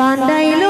কান্দাইল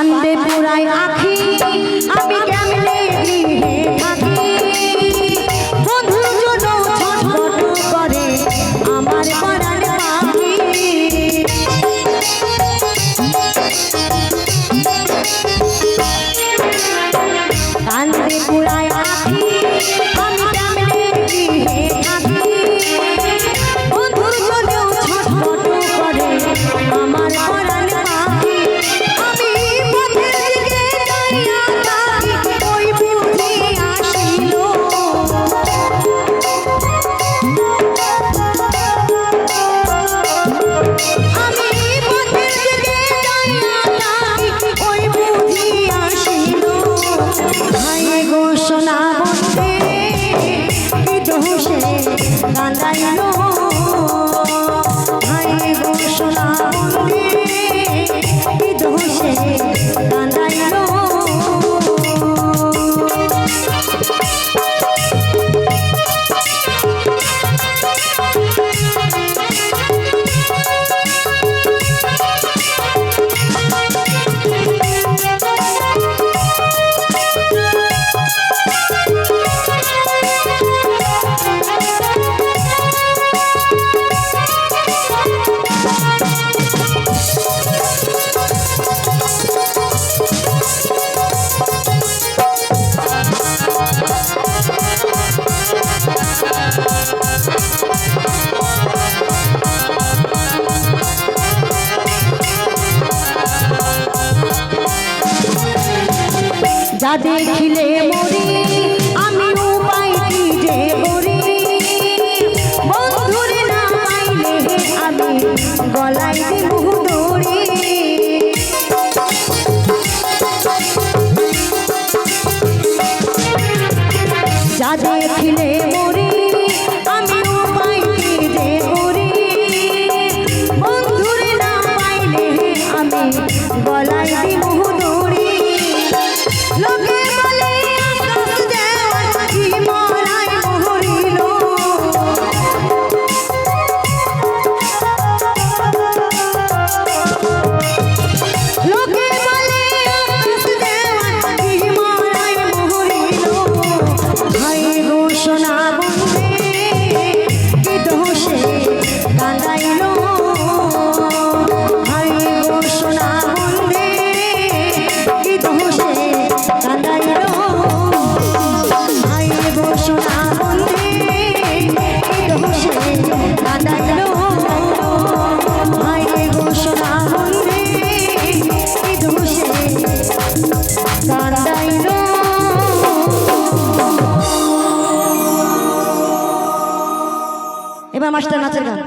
কান্দে পুরাই আখি। আমি কে মন্দির দেখিলে মরি আমি উপায় কি যে মরি বন্ধুর না পাইলে আমি গলায় দেবো